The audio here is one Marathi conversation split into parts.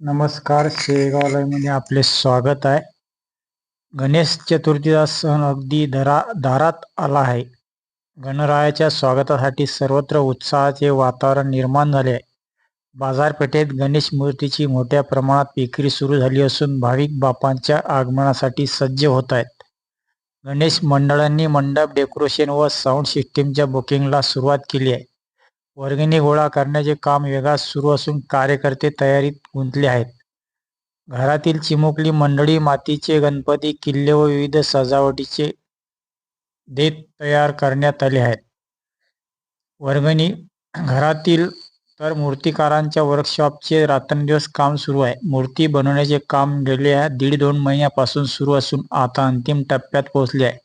नमस्कार शेगाव लाईव्हमध्ये आपले स्वागत आहे. गणेश चतुर्थीचा सण अगदी दरा दारात आला आहे. गणरायाच्या स्वागतासाठी सर्वत्र उत्साहाचे वातावरण निर्माण झाले आहे. बाजारपेठेत गणेश मूर्तीची मोठ्या प्रमाणात विक्री सुरू झाली असून भाविक बापांच्या आगमनासाठी सज्ज होत आहेत. गणेश मंडळांनी मंडप डेकोरेशन व साऊंड सिस्टीमच्या बुकिंगला सुरुवात केली आहे. वर्गणी गोळा करण्याचे काम वेगात सुरू असून कार्यकर्ते तयारीत गुंतले आहेत. घरातील चिमुकली मंडळी मातीचे गणपती किल्ले व विविध सजावटीचे देत तयार करण्यात आले आहेत. वर्गणी घरातील तर मूर्तिकारांच्या वर्कशॉपचे रात्रंदिवस काम सुरू आहे. मूर्ती बनवण्याचे काम गेल्या दीड दोन महिन्यापासून सुरू असून आता अंतिम टप्प्यात पोहोचले आहे.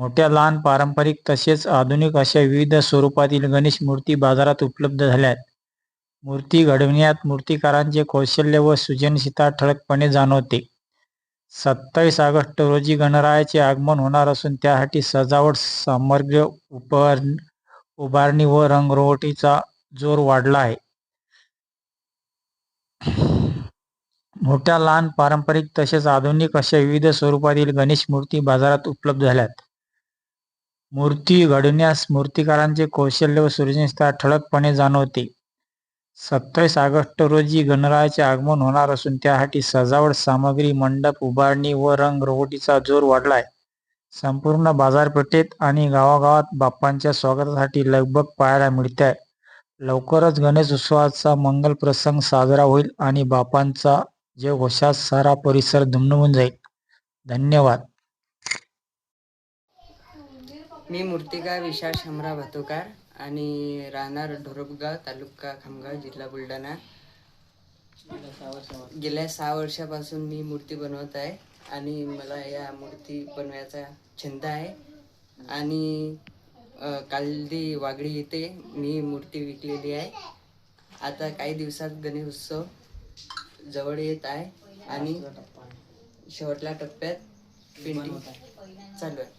मोठ्या लहान पारंपरिक तसेच आधुनिक अशा विविध स्वरूपातील गणेश मूर्ती बाजारात उपलब्ध झाल्या आहेत मूर्ती घडविण्यात मूर्तिकारांचे कौशल्य व सृजनशीलता ठळकपणे जाणवते. सत्तावीस ऑगस्ट रोजी गणरायाचे आगमन होणार असून त्यासाठी सजावट सामग्री उपर उभारणी व रंगरोगटीचा जोर वाढला आहे. मोठ्या लहान पारंपरिक तसेच आधुनिक अशा विविध स्वरूपातील गणेश मूर्ती बाजारात उपलब्ध झाल्यात. मूर्ती घडवण्यास मूर्तिकारांचे कौशल्य व सृजनशीलता ठळकपणे जाणवते. सत्तावीस ऑगस्ट रोजी गणरायाचे आगमन होणार असून त्यासाठी सजावट सामग्री मंडप उभारणी व रंगरंगोटीचा जोर वाढला आहे संपूर्ण बाजारपेठेत आणि गावागावात बाप्पांच्या स्वागतासाठी लगबग पाहायला मिळते आहे लवकरच गणेश उत्सवाचा मंगल प्रसंग साजरा होईल आणि बापांचा जयघोषात सारा परिसर दुमदुमून जाईल. धन्यवाद. मी मूर्तिका विशाल शमरा भातोकार आणि राहणार ढोरपगाव तालुका खामगाव जिल्हा बुलढाणा. गेल्या सहा वर्षापासून मी मूर्ती बनवत आहे आणि मला या मूर्ती बनवायचा छंद आहे. आणि कालदी वागडी येथे मी मूर्ती विकलेली आहे. आता काही दिवसात गणेश उत्सव जवळ येत आहे आणि शेवटल्या टप्प्यात पेंटिंग चालू आहे.